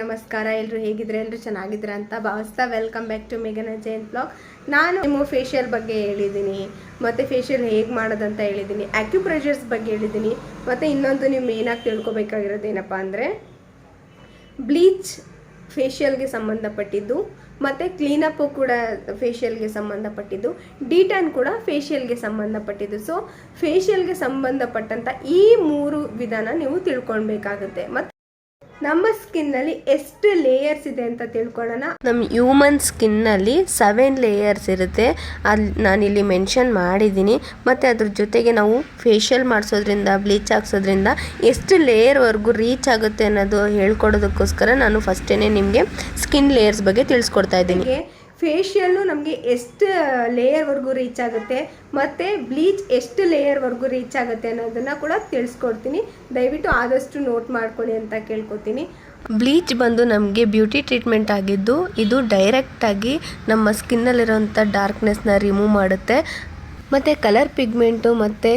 ನಮಸ್ಕಾರ. ಎಲ್ಲರೂ ಹೇಗಿದ್ರೆ? ಎಲ್ಲರೂ ಚೆನ್ನಾಗಿದ್ರೆ ಅಂತ ಭಾವಿಸ್ತಾ ವೆಲ್ಕಮ್ ಬ್ಯಾಕ್ ಟು ಮೇಘನ ಜೈನ್ ಬ್ಲಾಗ್ ನಾನು ನಿಮ್ಮ ಫೇಶಿಯಲ್ ಬಗ್ಗೆ ಹೇಳಿದ್ದೀನಿ, ಮತ್ತು ಫೇಶಿಯಲ್ ಹೇಗೆ ಮಾಡೋದಂತ ಹೇಳಿದ್ದೀನಿ ಆ್ಯಕ್ಯುಪ್ರೆಷರ್ಸ್ ಬಗ್ಗೆ ಹೇಳಿದ್ದೀನಿ, ಮತ್ತು ಇನ್ನೊಂದು ನೀವು ಮೇನಾಗಿ ತಿಳ್ಕೊಬೇಕಾಗಿರೋದು ಏನಪ್ಪ ಅಂದರೆ ಬ್ಲೀಚ್ ಫೇಶಿಯಲ್ಗೆ ಸಂಬಂಧಪಟ್ಟಿದ್ದು, ಮತ್ತು ಕ್ಲೀನಪ್ಪು ಕೂಡ ಫೇಶಿಯಲ್ಗೆ ಸಂಬಂಧಪಟ್ಟಿದ್ದು ಡಿಟ್ಯಾನ್ ಕೂಡ ಫೇಶಿಯಲ್ಗೆ ಸಂಬಂಧಪಟ್ಟಿದ್ದು. ಸೊ ಫೇಶಿಯಲ್ಗೆ ಸಂಬಂಧಪಟ್ಟಂಥ ಈ ಮೂರು ವಿಧಾನ ನೀವು ತಿಳ್ಕೊಳ್ಬೇಕಾಗುತ್ತೆ. ಮತ್ತು ನಮ್ಮ ಸ್ಕಿನ್ನಲ್ಲಿ ಎಷ್ಟು ಲೇಯರ್ಸ್ ಇದೆ ಅಂತ ತಿಳ್ಕೊಳ್ಳೋಣ. ನಮ್ಮ ಹ್ಯೂಮನ್ ಸ್ಕಿನ್ನಲ್ಲಿ ಸೆವೆನ್ ಲೇಯರ್ಸ್ ಇರುತ್ತೆ. ಅಲ್ಲಿ ನಾನಿಲ್ಲಿ ಮೆನ್ಷನ್ ಮಾಡಿದ್ದೀನಿ. ಮತ್ತು ಅದ್ರ ಜೊತೆಗೆ ನಾವು ಫೇಶಿಯಲ್ ಮಾಡಿಸೋದ್ರಿಂದ ಬ್ಲೀಚ್ ಹಾಕ್ಸೋದ್ರಿಂದ ಎಷ್ಟು ಲೇಯರ್ವರೆಗೂ ರೀಚ್ ಆಗುತ್ತೆ ಅನ್ನೋದು ಹೇಳ್ಕೊಡೋದಕ್ಕೋಸ್ಕರ ನಾನು ಫಸ್ಟೇ ನಿಮಗೆ ಸ್ಕಿನ್ ಲೇಯರ್ಸ್ ಬಗ್ಗೆ ತಿಳಿಸ್ಕೊಡ್ತಾ ಇದ್ದೀನಿ. ಫೇಶಿಯಲ್ಲು ನಮಗೆ ಎಷ್ಟು ಲೇಯರ್ವರೆಗೂ ರೀಚ್ ಆಗುತ್ತೆ, ಮತ್ತು ಬ್ಲೀಚ್ ಎಷ್ಟು ಲೇಯರ್ವರೆಗೂ ರೀಚ್ ಆಗುತ್ತೆ ಅನ್ನೋದನ್ನು ಕೂಡ ತಿಳಿಸ್ಕೊಡ್ತೀನಿ. ದಯವಿಟ್ಟು ಆದಷ್ಟು ನೋಟ್ ಮಾಡ್ಕೊಳ್ಳಿ ಅಂತ ಕೇಳ್ಕೊತೀನಿ. ಬ್ಲೀಚ್ ಬಂದು ನಮಗೆ ಬ್ಯೂಟಿ ಟ್ರೀಟ್ಮೆಂಟ್ ಆಗಿದ್ದು, ಇದು ಡೈರೆಕ್ಟಾಗಿ ನಮ್ಮ ಸ್ಕಿನ್ನಲ್ಲಿರೋಂಥ ಡಾರ್ಕ್ನೆಸ್ನ ರಿಮೂವ್ ಮಾಡುತ್ತೆ. ಮತ್ತು ಕಲರ್ ಪಿಗ್ಮೆಂಟು ಮತ್ತು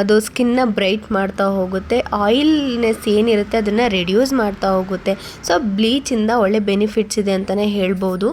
ಅದು ಸ್ಕಿನ್ನ ಬ್ರೈಟ್ ಮಾಡ್ತಾ ಹೋಗುತ್ತೆ. ಆಯಿಲ್ನೆಸ್ ಏನಿರುತ್ತೆ ಅದನ್ನು ರೆಡ್ಯೂಸ್ ಮಾಡ್ತಾ ಹೋಗುತ್ತೆ. ಸೊ ಬ್ಲೀಚಿಂದ ಒಳ್ಳೆ ಬೆನಿಫಿಟ್ಸ್ ಇದೆ ಅಂತಲೇ ಹೇಳ್ಬೋದು.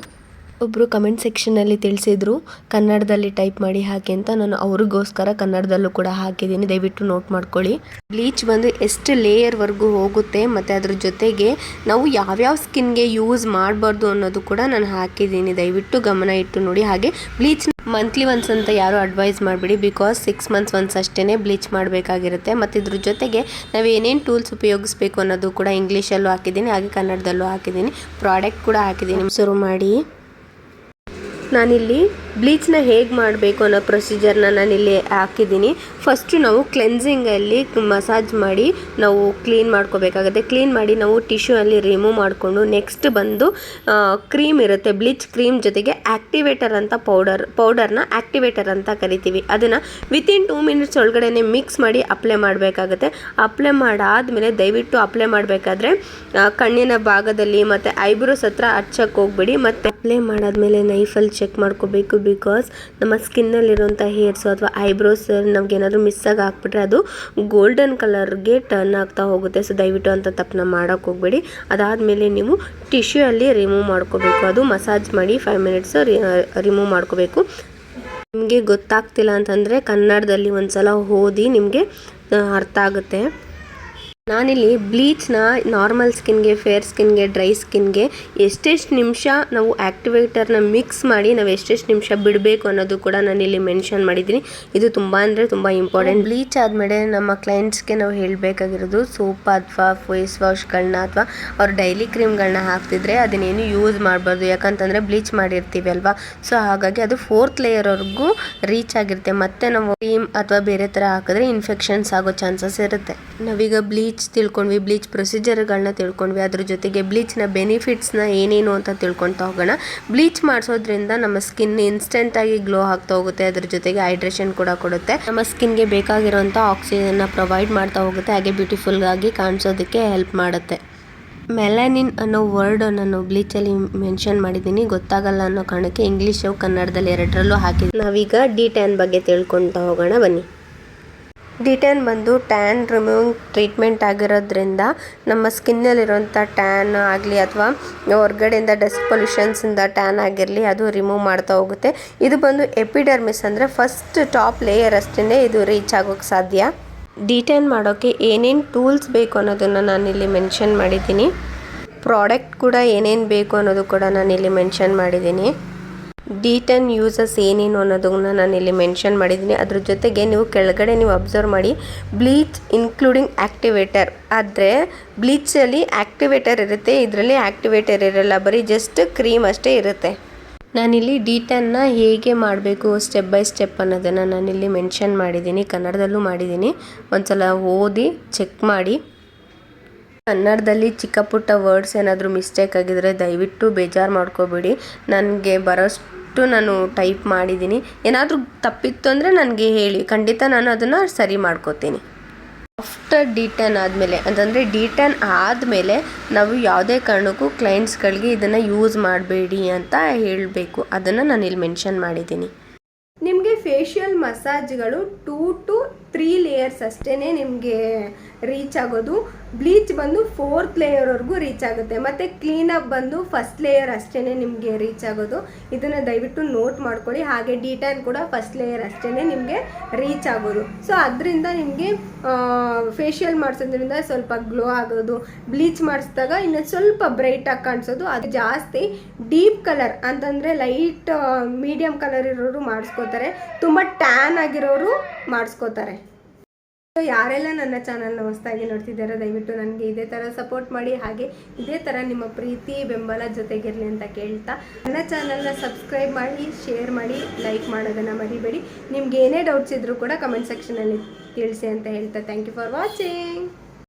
ಒಬ್ಬರು ಕಮೆಂಟ್ ಸೆಕ್ಷನಲ್ಲಿ ತಿಳಿಸಿದ್ರು. ಕನ್ನಡದಲ್ಲಿ ಟೈಪ್ ಮಾಡಿ ಹಾಕಿ ಅಂತ ನಾನು ಅವ್ರಿಗೋಸ್ಕರ ಕನ್ನಡದಲ್ಲೂ ಕೂಡ ಹಾಕಿದ್ದೀನಿ. ದಯವಿಟ್ಟು ನೋಟ್ ಮಾಡ್ಕೊಳ್ಳಿ. ಬ್ಲೀಚ್ ಬಂದು ಎಷ್ಟು ಲೇಯರ್ವರೆಗೂ ಹೋಗುತ್ತೆ ಮತ್ತು ಅದ್ರ ಜೊತೆಗೆ ನಾವು ಯಾವ್ಯಾವ ಸ್ಕಿನ್ಗೆ ಯೂಸ್ ಮಾಡಬಾರ್ದು ಅನ್ನೋದು ಕೂಡ ನಾನು ಹಾಕಿದ್ದೀನಿ. ದಯವಿಟ್ಟು ಗಮನ ಇಟ್ಟು ನೋಡಿ. ಹಾಗೆ ಬ್ಲೀಚ್ ಮಂತ್ಲಿ ಒನ್ಸ್ ಅಂತ ಯಾರು ಅಡ್ವೈಸ್ ಮಾಡಬೇಡಿ. ಬಿಕಾಸ್ ಸಿಕ್ಸ್ ಮಂತ್ಸ್ ಒನ್ಸ್ ಅಷ್ಟೇ ಬ್ಲೀಚ್ ಮಾಡಬೇಕಾಗಿರುತ್ತೆ. ಮತ್ತು ಇದ್ರ ಜೊತೆಗೆ ನಾವು ಏನೇನು ಟೂಲ್ಸ್ ಉಪಯೋಗಿಸ್ಬೇಕು ಅನ್ನೋದು ಕೂಡ ಇಂಗ್ಲೀಷಲ್ಲೂ ಹಾಕಿದ್ದೀನಿ. ಹಾಗೆ ಕನ್ನಡದಲ್ಲೂ ಹಾಕಿದ್ದೀನಿ. ಪ್ರಾಡಕ್ಟ್ ಕೂಡ ಹಾಕಿದ್ದೀನಿ. ಶುರು ಮಾಡಿ. ನಾನಿಲ್ಲಿ ಬ್ಲೀಚ್ನ ಹೇಗೆ ಮಾಡಬೇಕು ಅನ್ನೋ ಪ್ರೊಸೀಜರ್ನ ನಾನಿಲ್ಲಿ ಹಾಕಿದ್ದೀನಿ. ಫಸ್ಟು ನಾವು ಕ್ಲೆನ್ಸಿಂಗಲ್ಲಿ ಮಸಾಜ್ ಮಾಡಿ ನಾವು ಕ್ಲೀನ್ ಮಾಡ್ಕೋಬೇಕಾಗುತ್ತೆ. ಕ್ಲೀನ್ ಮಾಡಿ ನಾವು ಟಿಶ್ಯೂ ಅಲ್ಲಿ ರಿಮೂವ್ ಮಾಡಿಕೊಂಡು ನೆಕ್ಸ್ಟ್ ಬಂದು ಕ್ರೀಮ್ ಇರುತ್ತೆ. ಬ್ಲೀಚ್ ಕ್ರೀಮ್ ಜೊತೆಗೆ ಆ್ಯಕ್ಟಿವೇಟರ್ ಅಂತ ಪೌಡರ್, ಪೌಡರ್ನ ಆ್ಯಕ್ಟಿವೇಟರ್ ಅಂತ ಕರಿತೀವಿ. ಅದನ್ನು ವಿತಿನ್ ಟೂ ಮಿನಿಟ್ಸ್ ಒಳಗಡೆ ಮಿಕ್ಸ್ ಮಾಡಿ ಅಪ್ಲೈ ಮಾಡಬೇಕಾಗುತ್ತೆ. ಅಪ್ಲೈ ಮಾಡಾದಮೇಲೆ ದಯವಿಟ್ಟು ಅಪ್ಲೈ ಮಾಡಬೇಕಾದ್ರೆ ಕಣ್ಣಿನ ಭಾಗದಲ್ಲಿ ಮತ್ತು ಐಬ್ರೋಸ್ ಹತ್ರ ಹಚ್ಚಕ್ಕೆ ಹೋಗ್ಬಿಡಿ. ಮತ್ತು ಅಪ್ಲೈ ಮಾಡಾದ್ಮೇಲೆ ನೈಫಲ್ಲಿ ಚೆಕ್ ಮಾಡ್ಕೋಬೇಕು ಬಿಕಾಸ್ ನಮ್ಮ ಸ್ಕಿನ್ನಲ್ಲಿರುವಂಥ ಹೇರ್ಸು ಅಥವಾ ಐಬ್ರೋಸ್ ನಮ್ಗೆ ಏನಾದರೂ ಮಿಸ್ ಆಗಿ ಹಾಕ್ಬಿಟ್ರೆ ಅದು ಗೋಲ್ಡನ್ ಕಲರ್ಗೆ ಟರ್ನ್ ಆಗ್ತಾ ಹೋಗುತ್ತೆ. ಸೊ ದಯವಿಟ್ಟು ಅಂತ ತಪ್ಪನ್ನ ಮಾಡೋಕ್ಕೆ ಹೋಗಬೇಡಿ. ಅದಾದಮೇಲೆ ನೀವು ಟಿಶ್ಯೂ ಅಲ್ಲಿ ರಿಮೂವ್ ಮಾಡ್ಕೋಬೇಕು. ಅದು ಮಸಾಜ್ ಮಾಡಿ ಫೈವ್ ಮಿನಿಟ್ಸ್ ರಿಮೂವ್ ಮಾಡ್ಕೋಬೇಕು. ನಿಮಗೆ ಗೊತ್ತಾಗ್ತಿಲ್ಲ ಅಂತಂದರೆ ಕನ್ನಡದಲ್ಲಿ ಒಂದು ಸಲ ಓದಿ ನಿಮಗೆ ಅರ್ಥ ಆಗುತ್ತೆ. ನಾನಿಲ್ಲಿ ಬ್ಲೀಚ್ನ ನಾರ್ಮಲ್ ಸ್ಕಿನ್ಗೆ ಫೇರ್ ಸ್ಕಿನ್ಗೆ ಡ್ರೈ ಸ್ಕಿನ್ಗೆ ಎಷ್ಟೆಷ್ಟು ನಿಮಿಷ ನಾವು ಆ್ಯಕ್ಟಿವೇಟರ್ನ ಮಿಕ್ಸ್ ಮಾಡಿ ನಾವು ಎಷ್ಟೆಷ್ಟು ನಿಮಿಷ ಬಿಡಬೇಕು ಅನ್ನೋದು ಕೂಡ ನಾನಿಲ್ಲಿ ಮೆನ್ಷನ್ ಮಾಡಿದ್ದೀನಿ. ಇದು ತುಂಬ ಅಂದರೆ ತುಂಬ ಇಂಪಾರ್ಟೆಂಟ್. ಬ್ಲೀಚ್ ಆದಮೇಲೆ ನಮ್ಮ ಕ್ಲೈಂಟ್ಸ್ಗೆ ನಾವು ಹೇಳಬೇಕಾಗಿರೋದು ಸೋಪ್ ಅಥವಾ ಫೇಸ್ ವಾಶ್ಗಳನ್ನ ಅಥವಾ ಅವ್ರು ಡೈಲಿ ಕ್ರೀಮ್ಗಳನ್ನ ಹಾಕ್ತಿದ್ರೆ ಅದನ್ನೇನು ಯೂಸ್ ಮಾಡಬಾರ್ದು. ಯಾಕಂತಂದರೆ ಬ್ಲೀಚ್ ಮಾಡಿರ್ತೀವಿ ಅಲ್ವಾ? ಸೊ ಹಾಗಾಗಿ ಅದು ಫೋರ್ತ್ ಲೇಯರ್ವರೆಗೂ ರೀಚ್ ಆಗಿರುತ್ತೆ. ಮತ್ತೆ ನಾವು ಕ್ರೀಮ್ ಅಥವಾ ಬೇರೆ ಥರ ಹಾಕಿದ್ರೆ ಇನ್ಫೆಕ್ಷನ್ಸ್ ಆಗೋ ಚಾನ್ಸಸ್ ಇರುತ್ತೆ. ನಾವೀಗ ಬ್ಲೀಚ್ ತಿಳ್ಕೊಂಡ್ವಿ ಬ್ಲೀಚ್ ಪ್ರೊಸೀಜರ್ಗಳನ್ನ ತಿಳ್ಕೊಂಡ್ವಿ. ಅದ್ರ ಜೊತೆಗೆ ಬ್ಲೀಚ್ನ ಬೆನಿಫಿಟ್ಸ್ನ ಏನೇನು ಅಂತ ತಿಳ್ಕೊಳ್ತಾ ಹೋಗೋಣ. ಬ್ಲೀಚ್ ಮಾಡಿಸೋದ್ರಿಂದ ನಮ್ಮ ಸ್ಕಿನ್ ಇನ್ಸ್ಟೆಂಟಾಗಿ ಗ್ಲೋ ಆಗ್ತಾ ಹೋಗುತ್ತೆ. ಅದ್ರ ಜೊತೆಗೆ ಹೈಡ್ರೇಷನ್ ಕೂಡ ಕೊಡುತ್ತೆ. ನಮ್ಮ ಸ್ಕಿನ್ಗೆ ಬೇಕಾಗಿರುವಂಥ ಆಕ್ಸಿಜನ್ನ ಪ್ರೊವೈಡ್ ಮಾಡ್ತಾ ಹೋಗುತ್ತೆ. ಹಾಗೆ ಬ್ಯೂಟಿಫುಲ್ ಆಗಿ ಕಾಣಿಸೋದಕ್ಕೆ ಹೆಲ್ಪ್ ಮಾಡುತ್ತೆ. ಮೆಲಾನಿನ್ ಅನ್ನೋ ವರ್ಡ್ ನಾನು ಬ್ಲೀಚಲ್ಲಿ ಮೆನ್ಷನ್ ಮಾಡಿದ್ದೀನಿ. ಗೊತ್ತಾಗಲ್ಲ ಅನ್ನೋ ಕಾರಣಕ್ಕೆ ಇಂಗ್ಲೀಷು ಕನ್ನಡದಲ್ಲಿ ಎರಡರಲ್ಲೂ ಹಾಕಿದ್ದೀನಿ. ನಾವೀಗ ಡಿ ಟ್ಯಾನ್ ಬಗ್ಗೆ ತಿಳ್ಕೊತಾ ಹೋಗೋಣ. ಬನ್ನಿ. ಡಿಟ್ಯಾನ್ ಬಂದು ಟ್ಯಾನ್ ರಿಮೂವಿಂಗ್ ಟ್ರೀಟ್ಮೆಂಟ್ ಆಗಿರೋದ್ರಿಂದ ನಮ್ಮ ಸ್ಕಿನ್ನಲ್ಲಿರುವಂಥ ಟ್ಯಾನ್ ಆಗಲಿ ಅಥವಾ ಹೊರಗಡೆಯಿಂದ ಡಸ್ಟ್ ಪೊಲ್ಯೂಷನ್ಸಿಂದ ಟ್ಯಾನ್ ಆಗಿರಲಿ ಅದು ರಿಮೂವ್ ಮಾಡ್ತಾ ಹೋಗುತ್ತೆ. ಇದು ಬಂದು ಎಪಿಡರ್ಮಿಸ್ ಅಂದರೆ ಫಸ್ಟ್ ಟಾಪ್ ಲೇಯರ್ ಅಷ್ಟೇ ಇದು ರೀಚ್ ಆಗೋಕ್ಕೆ ಸಾಧ್ಯ. ಡಿಟೇನ್ ಮಾಡೋಕ್ಕೆ ಏನೇನು ಟೂಲ್ಸ್ ಬೇಕು ಅನ್ನೋದನ್ನು ನಾನಿಲ್ಲಿ ಮೆನ್ಷನ್ ಮಾಡಿದ್ದೀನಿ. ಪ್ರಾಡಕ್ಟ್ ಕೂಡ ಏನೇನು ಬೇಕು ಅನ್ನೋದು ಕೂಡ ನಾನಿಲ್ಲಿ ಮೆನ್ಷನ್ ಮಾಡಿದ್ದೀನಿ. ಡಿಟನ್ ಯೂಸಸ್ ಏನೇನು ಅನ್ನೋದನ್ನ ನಾನು ಇಲ್ಲಿ ಮೆನ್ಷನ್ ಮಾಡಿದ್ದೀನಿ. ಅದ್ರ ಜೊತೆಗೆ ನೀವು ಕೆಳಗಡೆ ನೀವು ಅಬ್ಸರ್ವ್ ಮಾಡಿ ಬ್ಲೀಚ್ ಇನ್ಕ್ಲೂಡಿಂಗ್ ಆ್ಯಕ್ಟಿವೇಟರ್ ಆದರೆ ಬ್ಲೀಚಲ್ಲಿ ಆ್ಯಕ್ಟಿವೇಟರ್ ಇರುತ್ತೆ, ಇದರಲ್ಲಿ ಆ್ಯಕ್ಟಿವೇಟರ್ ಇರಲ್ಲ, ಬರೀ ಜಸ್ಟ್ ಕ್ರೀಮ್ ಅಷ್ಟೇ ಇರುತ್ತೆ. ನಾನಿಲ್ಲಿ ಡಿಟನ್ನ ಹೇಗೆ ಮಾಡಬೇಕು ಸ್ಟೆಪ್ ಬೈ ಸ್ಟೆಪ್ ಅನ್ನೋದನ್ನು ನಾನಿಲ್ಲಿ ಮೆನ್ಷನ್ ಮಾಡಿದ್ದೀನಿ, ಕನ್ನಡದಲ್ಲೂ ಮಾಡಿದ್ದೀನಿ. ಒಂದ್ಸಲ ಓದಿ ಚೆಕ್ ಮಾಡಿ. ಕನ್ನಡದಲ್ಲಿ ಚಿಕ್ಕ ಪುಟ್ಟ ವರ್ಡ್ಸ್ ಏನಾದರೂ ಮಿಸ್ಟೇಕ್ ಆಗಿದ್ದರೆ ದಯವಿಟ್ಟು ಬೇಜಾರು ಮಾಡ್ಕೋಬೇಡಿ. ನನಗೆ ಬರೋಷ್ಟು ನಾನು ಟೈಪ್ ಮಾಡಿದ್ದೀನಿ. ಏನಾದರೂ ತಪ್ಪಿತ್ತು ಅಂದರೆ ನನಗೆ ಹೇಳಿ. ಖಂಡಿತ ನಾನು ಅದನ್ನು ಸರಿ ಮಾಡ್ಕೋತೀನಿ. ಆಫ್ಟರ್ ಡಿಟನ್ ಆದಮೇಲೆ, ಅಂತಂದರೆ ಡಿಟನ್ ಆದಮೇಲೆ ನಾವು ಯಾವುದೇ ಕಾರಣಕ್ಕೂ ಕ್ಲೈಂಟ್ಸ್ಗಳಿಗೆ ಇದನ್ನು ಯೂಸ್ ಮಾಡಬೇಡಿ ಅಂತ ಹೇಳಬೇಕು. ಅದನ್ನು ನಾನು ಇಲ್ಲಿ ಮೆನ್ಷನ್ ಮಾಡಿದ್ದೀನಿ. ನಿಮಗೆ ಫೇಶಿಯಲ್ ಮಸಾಜ್ಗಳು ಟೂ ಟು ತ್ರೀ ಲೇಯರ್ಸ್ ಅಷ್ಟೇ ನಿಮಗೆ ರೀಚ್ ಆಗೋದು. ಬ್ಲೀಚ್ ಬಂದು ಫೋರ್ತ್ ಲೇಯರ್ವರೆಗೂ ರೀಚ್ ಆಗುತ್ತೆ. ಮತ್ತು ಕ್ಲೀನಪ್ ಬಂದು ಫಸ್ಟ್ ಲೇಯರ್ ಅಷ್ಟೇ ನಿಮಗೆ ರೀಚ್ ಆಗೋದು. ಇದನ್ನು ದಯವಿಟ್ಟು ನೋಟ್ ಮಾಡ್ಕೊಳ್ಳಿ. ಹಾಗೆ ಡಿಟೈಲ್ ಕೂಡ ಫಸ್ಟ್ ಲೇಯರ್ ಅಷ್ಟೇ ನಿಮಗೆ ರೀಚ್ ಆಗೋದು. ಸೊ ಅದರಿಂದ ನಿಮಗೆ ಫೇಶಿಯಲ್ ಮಾಡಿಸೋದ್ರಿಂದ ಸ್ವಲ್ಪ ಗ್ಲೋ ಆಗೋದು. ಬ್ಲೀಚ್ ಮಾಡಿಸಿದಾಗ ಇನ್ನು ಸ್ವಲ್ಪ ಬ್ರೈಟಾಗಿ ಕಾಣಿಸೋದು. ಅದು ಜಾಸ್ತಿ ಡೀಪ್ ಕಲರ್ ಅಂತಂದರೆ ಲೈಟ್ ಮೀಡಿಯಮ್ ಕಲರ್ ಇರೋರು ಮಾಡಿಸ್ಕೋತಾರೆ. ತುಂಬ ಟ್ಯಾನ್ ಆಗಿರೋರು ಮಾಡಿಸ್ಕೋತಾರೆ. ಸೊ ಯಾರೆಲ್ಲ ನನ್ನ ಚಾನಲ್ನ ಹೊಸದಾಗಿ ನೋಡ್ತಿದ್ದಾರೋ ದಯವಿಟ್ಟು ನನಗೆ ಇದೇ ಥರ ಸಪೋರ್ಟ್ ಮಾಡಿ. ಹಾಗೆ ಇದೇ ಥರ ನಿಮ್ಮ ಪ್ರೀತಿ, ಬೆಂಬಲ ಜೊತೆಗಿರಲಿ ಅಂತ ಕೇಳ್ತಾ, ನನ್ನ ಚಾನಲ್ನ ಸಬ್ಸ್ಕ್ರೈಬ್ ಮಾಡಿ ಶೇರ್ ಮಾಡಿ ಲೈಕ್ ಮಾಡೋದನ್ನು ಮರಿಬೇಡಿ. ನಿಮ್ಗೆ ಏನೇ ಡೌಟ್ಸ್ ಇದ್ದರೂ ಕೂಡ ಕಮೆಂಟ್ ಸೆಕ್ಷನಲ್ಲಿ ತಿಳಿಸಿ ಅಂತ ಹೇಳ್ತಾ ಥ್ಯಾಂಕ್ ಯು ಫಾರ್ ವಾಚಿಂಗ್